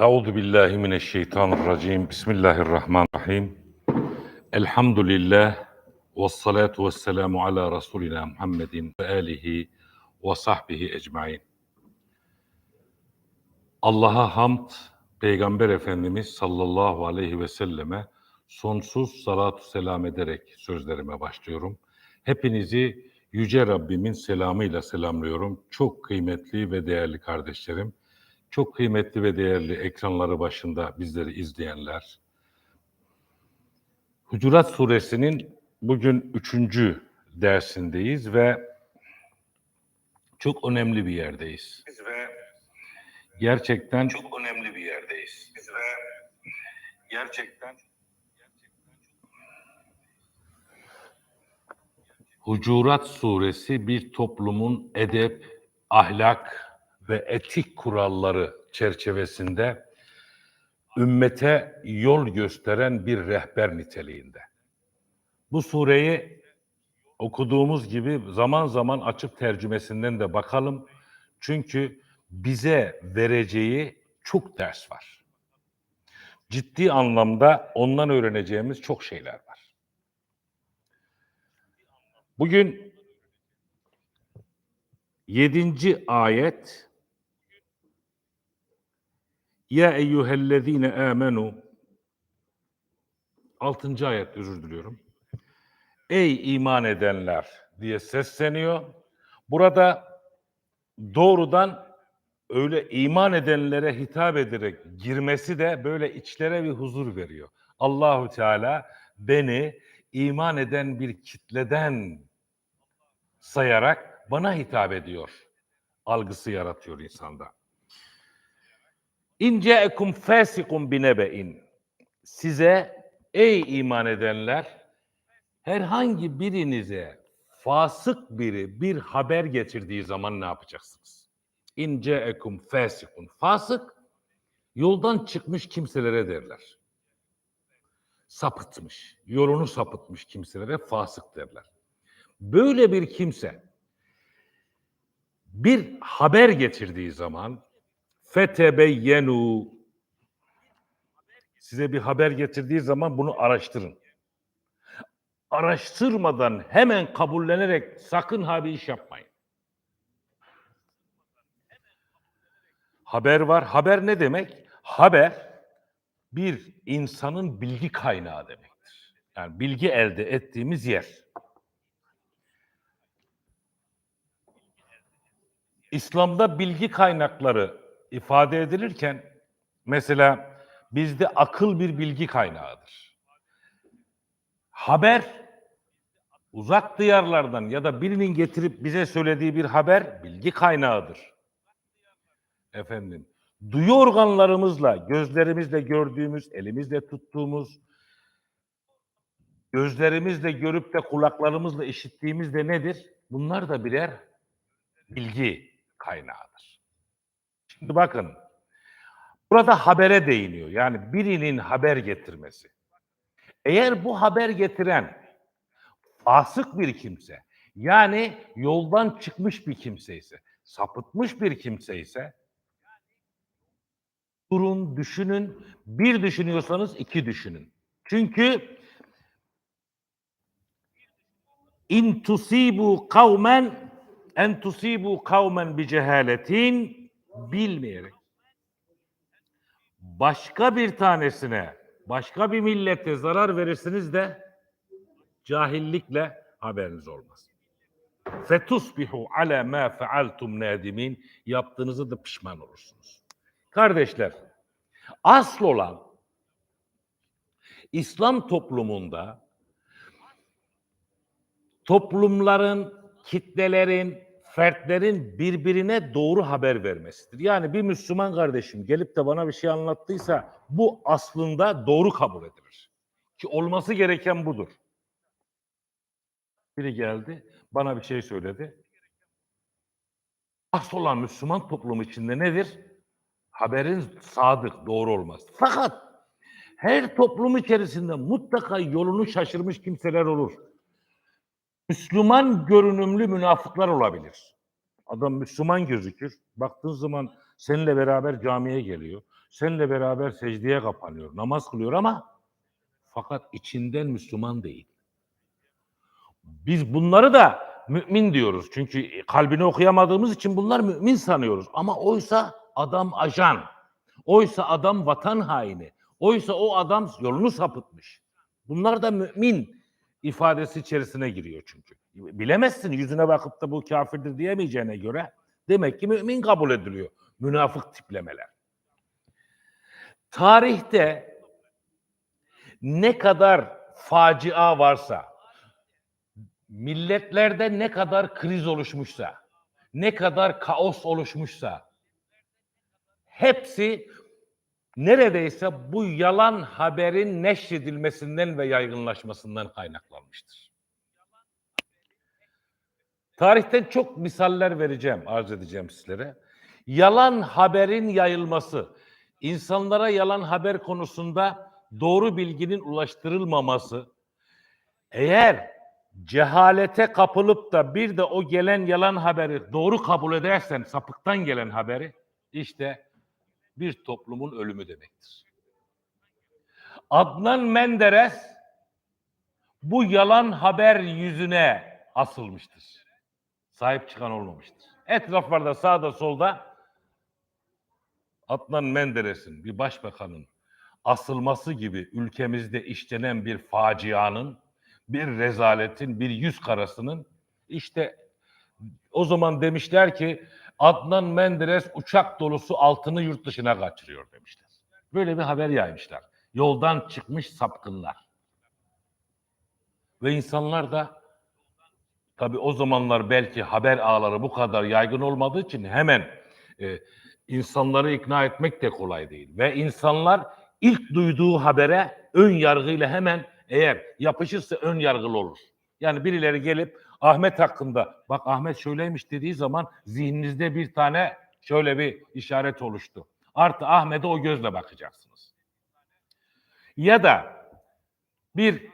Euzu billahi mineşşeytanirracim. Bismillahirrahmanirrahim. Elhamdülillah ve salatu ve selamu ala Resulina Muhammedin ve alihi ve sahbihi ecmain. Allah'a hamd, Peygamber Efendimiz sallallahu aleyhi ve selleme sonsuz salatu selam ederek sözlerime başlıyorum. Hepinizi Yüce Rabbimin selamıyla selamlıyorum. Çok kıymetli ve değerli kardeşlerim. Çok kıymetli ve değerli ekranları başında bizleri izleyenler. Hucurat Suresinin bugün üçüncü dersindeyiz ve çok önemli bir yerdeyiz. ve Gerçekten çok önemli bir yerdeyiz. Ve gerçekten Hucurat Suresi bir toplumun edep, ahlak ve etik kuralları çerçevesinde ümmete yol gösteren bir rehber niteliğinde. Bu sureyi okuduğumuz gibi zaman zaman açıp tercümesinden de bakalım. Çünkü bize vereceği çok ders var. Ciddi anlamda ondan öğreneceğimiz çok şeyler var. Bugün yedinci ayet Ya eyyühellezine amenu Altıncı ayet özür diliyorum. Ey iman edenler diye sesleniyor. Burada doğrudan öyle iman edenlere hitap ederek girmesi de böyle içlere bir huzur veriyor. Allahu Teala beni iman eden bir kitleden sayarak bana hitap ediyor. Algısı yaratıyor insanda. İnce ekum fasikum binebe'in. Size ey iman edenler herhangi birinize fasık biri bir haber getirdiği zaman ne yapacaksınız? İnce ekum fasikun. Fasık yoldan çıkmış kimselere derler. Sapıtmış, yolunu sapıtmış kimselere fasık derler. Böyle bir kimse bir haber getirdiği zaman fetebeyyenu size bir haber getirdiği zaman bunu araştırın. Araştırmadan hemen kabullenerek sakın ha bir iş yapmayın. Haber var. Haber ne demek? Haber bir insanın bilgi kaynağı demektir. Yani bilgi elde ettiğimiz yer. İslam'da bilgi kaynakları ifade edilirken mesela bizde akıl bir bilgi kaynağıdır. Haber uzak diyarlardan ya da birinin getirip bize söylediği bir haber bilgi kaynağıdır. Efendim, duyu organlarımızla, gözlerimizle gördüğümüz, elimizle tuttuğumuz, gözlerimizle görüp de kulaklarımızla işittiğimiz de nedir? Bunlar da birer bilgi kaynağıdır. Şimdi bakın, burada habere değiniyor. Yani birinin haber getirmesi. Eğer bu haber getiren fasık bir kimse, yani yoldan çıkmış bir kimse ise, sapıtmış bir kimse ise, durun, düşünün. Bir düşünüyorsanız iki düşünün. Çünkü in tusibu kavmen en tusibu kavmen bi cehaletin bilmeyerek başka bir tanesine, başka bir millete zarar verirsiniz de cahillikle haberiniz olmaz. Fetusbihu ala ma fealtum nadimin yaptığınızı da pişman olursunuz. Kardeşler, asıl olan İslam toplumunda toplumların, kitlelerin, fertlerin birbirine doğru haber vermesidir. Yani bir Müslüman kardeşim gelip de bana bir şey anlattıysa bu aslında doğru kabul edilir. Ki olması gereken budur. Biri geldi, bana bir şey söyledi. Asıl olan Müslüman toplum içinde nedir? Haberin sadık, doğru olmaz. Fakat her toplum içerisinde mutlaka yolunu şaşırmış kimseler olur. Müslüman görünümlü münafıklar olabilir. Adam Müslüman gözükür. Baktığın zaman seninle beraber camiye geliyor. Seninle beraber secdeye kapanıyor, namaz kılıyor ama fakat içinden Müslüman değil. Biz bunları da mümin diyoruz. Çünkü kalbini okuyamadığımız için bunlar mümin sanıyoruz. Ama oysa adam ajan. Oysa adam vatan haini. Oysa o adam yolunu sapıtmış. Bunlar da mümin ifadesi içerisine giriyor çünkü. Bilemezsin yüzüne bakıp da bu kafirdir diyemeyeceğine göre demek ki mümin kabul ediliyor. Münafık tiplemeler. Tarihte ne kadar facia varsa, milletlerde ne kadar kriz oluşmuşsa, ne kadar kaos oluşmuşsa, hepsi neredeyse bu yalan haberin neşredilmesinden ve yaygınlaşmasından kaynaklanmıştır. Tarihten çok misaller vereceğim, arz edeceğim sizlere. Yalan haberin yayılması, insanlara yalan haber konusunda doğru bilginin ulaştırılmaması, eğer cehalete kapılıp da bir de o gelen yalan haberi doğru kabul edersen, sapıktan gelen haberi, işte bir toplumun ölümü demektir. Adnan Menderes bu yalan haber yüzüne asılmıştır. Sahip çıkan olmamıştır. Etraflarda sağda solda Adnan Menderes'in bir başbakanın asılması gibi ülkemizde işlenen bir facianın, bir rezaletin, bir yüz karasının işte o zaman demişler ki Adnan Menderes uçak dolusu altını yurt dışına kaçırıyor demişler. Böyle bir haber yaymışlar. Yoldan çıkmış sapkınlar. Ve insanlar da tabii o zamanlar belki haber ağları bu kadar yaygın olmadığı için hemen e, insanları ikna etmek de kolay değil. Ve insanlar ilk duyduğu habere ön yargıyla hemen eğer yapışırsa ön yargılı olur. Yani birileri gelip Ahmet hakkında bak Ahmet şöyleymiş dediği zaman zihninizde bir tane şöyle bir işaret oluştu. Artı Ahmet'e o gözle bakacaksınız. Ya da bir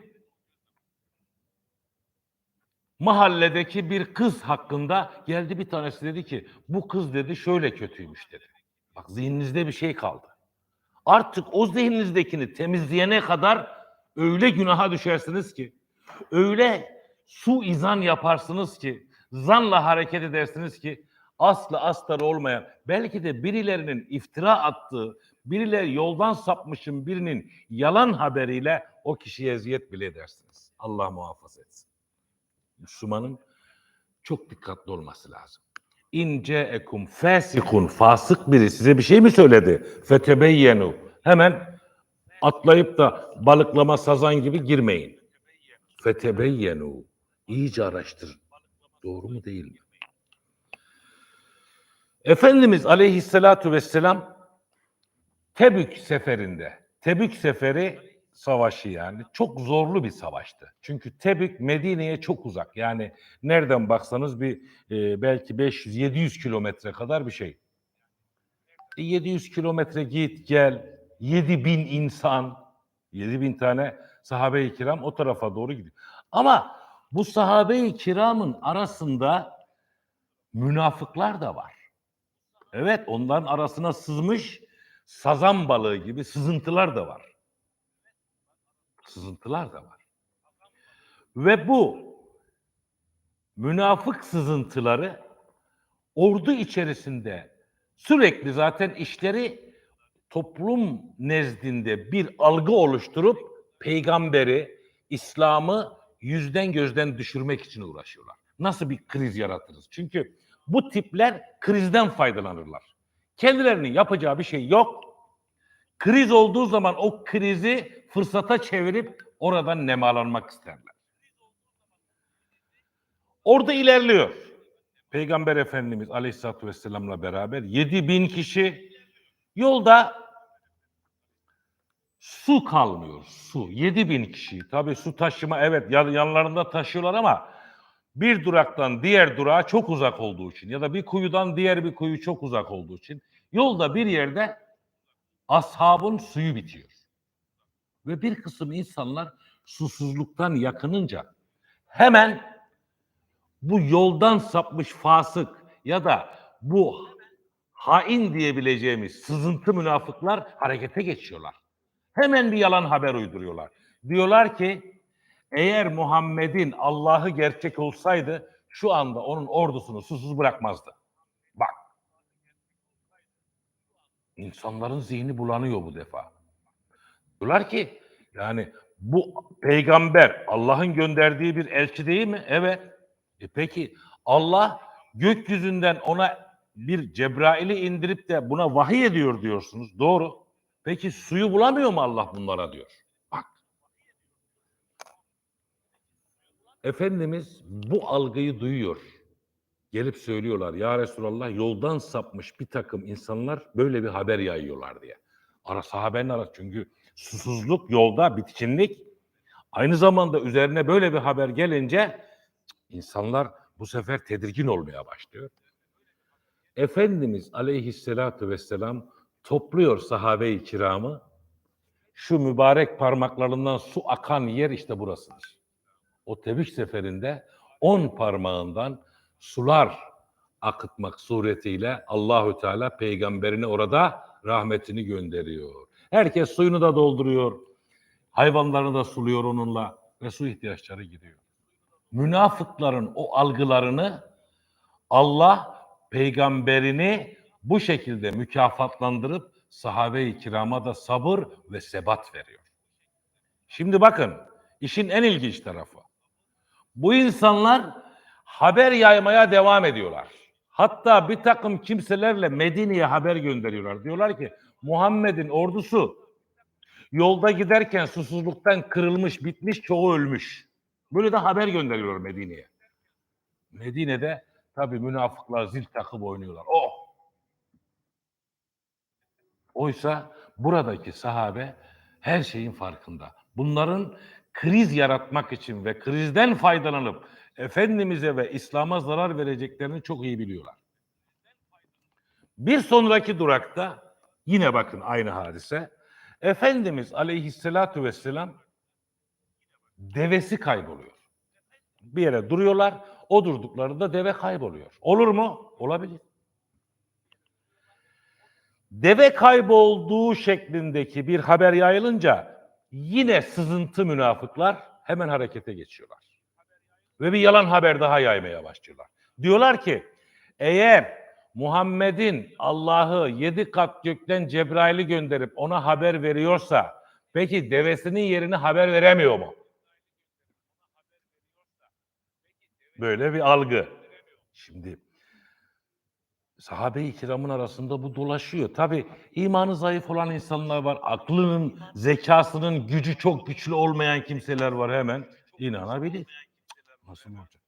mahalledeki bir kız hakkında geldi bir tanesi dedi ki bu kız dedi şöyle kötüymüş dedi. Bak zihninizde bir şey kaldı. Artık o zihninizdekini temizleyene kadar öyle günaha düşersiniz ki öyle su izan yaparsınız ki zanla hareket edersiniz ki aslı astarı olmayan belki de birilerinin iftira attığı birileri yoldan sapmışın birinin yalan haberiyle o kişiye eziyet bile edersiniz. Allah muhafaza etsin. Müslümanın çok dikkatli olması lazım. İnce ekum fasikun fasık biri size bir şey mi söyledi? Fetebeyyenu. Hemen atlayıp da balıklama sazan gibi girmeyin. Fetebeyyenu. İyice araştırın. Doğru mu değil mi? Efendimiz aleyhissalatu vesselam Tebük seferinde, Tebük seferi savaşı yani çok zorlu bir savaştı. Çünkü Tebük Medine'ye çok uzak. Yani nereden baksanız bir e, belki 500-700 kilometre kadar bir şey. E, 700 kilometre git gel, 7 bin insan, 7 bin tane sahabe-i kiram o tarafa doğru gidiyor. Ama bu sahabe-i kiramın arasında münafıklar da var. Evet onların arasına sızmış sazan balığı gibi sızıntılar da var. Sızıntılar da var. Ve bu münafık sızıntıları ordu içerisinde sürekli zaten işleri toplum nezdinde bir algı oluşturup peygamberi, İslam'ı yüzden gözden düşürmek için uğraşıyorlar. Nasıl bir kriz yaratırız? Çünkü bu tipler krizden faydalanırlar. Kendilerinin yapacağı bir şey yok. Kriz olduğu zaman o krizi fırsata çevirip oradan nemalanmak isterler. Orada ilerliyor. Peygamber Efendimiz Aleyhisselatü Vesselam'la beraber 7 bin kişi yolda su kalmıyor. Su. 7 bin kişi. Tabii su taşıma evet yan- yanlarında taşıyorlar ama bir duraktan diğer durağa çok uzak olduğu için ya da bir kuyudan diğer bir kuyu çok uzak olduğu için yolda bir yerde ashabın suyu bitiyor. Ve bir kısım insanlar susuzluktan yakınınca hemen bu yoldan sapmış fasık ya da bu hain diyebileceğimiz sızıntı münafıklar harekete geçiyorlar. Hemen bir yalan haber uyduruyorlar. Diyorlar ki eğer Muhammed'in Allah'ı gerçek olsaydı şu anda onun ordusunu susuz bırakmazdı. Bak. İnsanların zihni bulanıyor bu defa. Diyorlar ki yani bu peygamber Allah'ın gönderdiği bir elçi değil mi? Evet. E peki Allah gökyüzünden ona bir Cebrail'i indirip de buna vahiy ediyor diyorsunuz. Doğru. Peki suyu bulamıyor mu Allah bunlara diyor. Bak. Efendimiz bu algıyı duyuyor. Gelip söylüyorlar ya Resulallah yoldan sapmış bir takım insanlar böyle bir haber yayıyorlar diye. Ara sahabenin arası çünkü susuzluk yolda bitkinlik aynı zamanda üzerine böyle bir haber gelince insanlar bu sefer tedirgin olmaya başlıyor. Efendimiz aleyhissalatu vesselam topluyor sahabe-i kiramı. Şu mübarek parmaklarından su akan yer işte burasıdır. O Tebük seferinde on parmağından sular akıtmak suretiyle Allahü Teala peygamberini orada rahmetini gönderiyor. Herkes suyunu da dolduruyor. Hayvanlarını da suluyor onunla ve su ihtiyaçları gidiyor. Münafıkların o algılarını Allah peygamberini bu şekilde mükafatlandırıp sahabe-i kirama da sabır ve sebat veriyor. Şimdi bakın işin en ilginç tarafı. Bu insanlar haber yaymaya devam ediyorlar. Hatta bir takım kimselerle Medine'ye haber gönderiyorlar. Diyorlar ki Muhammed'in ordusu yolda giderken susuzluktan kırılmış, bitmiş, çoğu ölmüş. Böyle de haber gönderiyorlar Medine'ye. Medine'de tabii münafıklar zil takıp oynuyorlar. Oh! Oysa buradaki sahabe her şeyin farkında. Bunların kriz yaratmak için ve krizden faydalanıp Efendimiz'e ve İslam'a zarar vereceklerini çok iyi biliyorlar. Bir sonraki durakta yine bakın aynı hadise. Efendimiz aleyhissalatu vesselam devesi kayboluyor. Bir yere duruyorlar. O durduklarında deve kayboluyor. Olur mu? Olabilir. Deve kaybolduğu şeklindeki bir haber yayılınca yine sızıntı münafıklar hemen harekete geçiyorlar. Ve bir yalan haber daha yaymaya başlıyorlar. Diyorlar ki eğer Muhammed'in Allah'ı yedi kat gökten Cebrail'i gönderip ona haber veriyorsa peki devesinin yerini haber veremiyor mu? Böyle bir algı. Şimdi sahabe-i kiramın arasında bu dolaşıyor. Tabi imanı zayıf olan insanlar var. Aklının, zekasının gücü çok güçlü olmayan kimseler var hemen. inanabilir. Nasıl olacak?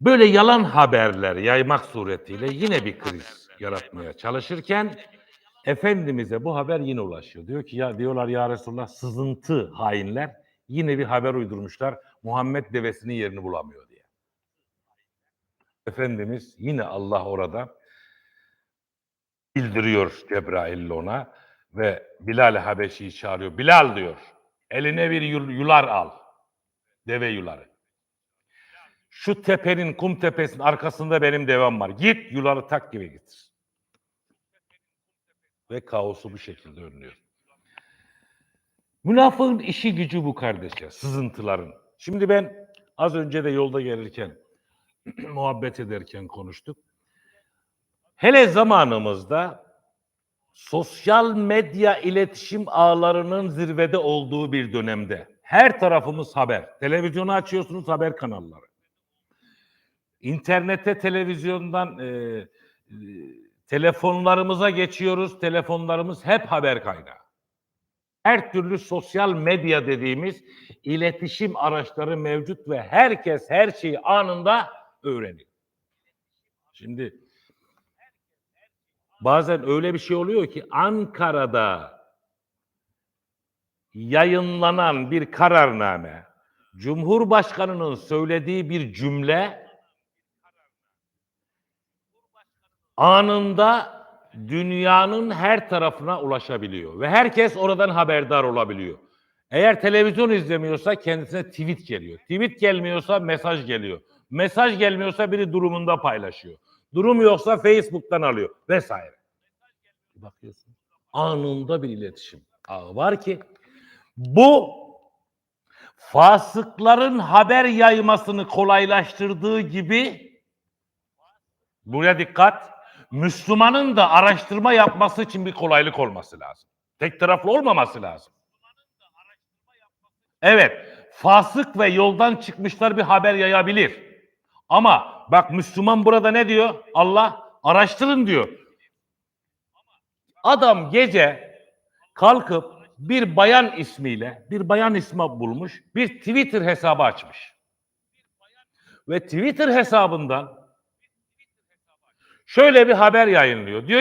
Böyle yalan haberler yaymak suretiyle yine bir kriz yaratmaya çalışırken Efendimiz'e bu haber yine ulaşıyor. Diyor ki ya diyorlar ya Resulullah sızıntı hainler yine bir haber uydurmuşlar. Muhammed devesinin yerini bulamıyor diye. Efendimiz yine Allah orada bildiriyor Cebrail'le ona ve Bilal Habeşi'yi çağırıyor. Bilal diyor eline bir yul- yular al. Deve yuları. Şu tepenin kum tepesinin arkasında benim devem var. Git yuları tak gibi getir. Ve kaosu bu şekilde önlüyor. Münafığın işi gücü bu kardeşler. Sızıntıların. Şimdi ben az önce de yolda gelirken muhabbet ederken konuştuk. Hele zamanımızda sosyal medya iletişim ağlarının zirvede olduğu bir dönemde her tarafımız haber. Televizyonu açıyorsunuz haber kanalları. İnternete, televizyondan e, e, telefonlarımıza geçiyoruz. Telefonlarımız hep haber kaynağı. Her türlü sosyal medya dediğimiz iletişim araçları mevcut ve herkes her şeyi anında öğreniyor. Şimdi bazen öyle bir şey oluyor ki Ankara'da yayınlanan bir kararname, Cumhurbaşkanının söylediği bir cümle anında dünyanın her tarafına ulaşabiliyor ve herkes oradan haberdar olabiliyor. Eğer televizyon izlemiyorsa kendisine tweet geliyor. Tweet gelmiyorsa mesaj geliyor. Mesaj gelmiyorsa biri durumunda paylaşıyor. Durum yoksa Facebook'tan alıyor vesaire. Bakıyorsun. Anında bir iletişim ağı var ki bu fasıkların haber yaymasını kolaylaştırdığı gibi buraya dikkat Müslümanın da araştırma yapması için bir kolaylık olması lazım. Tek taraflı olmaması lazım. Evet, fasık ve yoldan çıkmışlar bir haber yayabilir. Ama bak Müslüman burada ne diyor? Allah araştırın diyor. Adam gece kalkıp bir bayan ismiyle bir bayan ismi bulmuş, bir Twitter hesabı açmış. Ve Twitter hesabından şöyle bir haber yayınlıyor. Diyor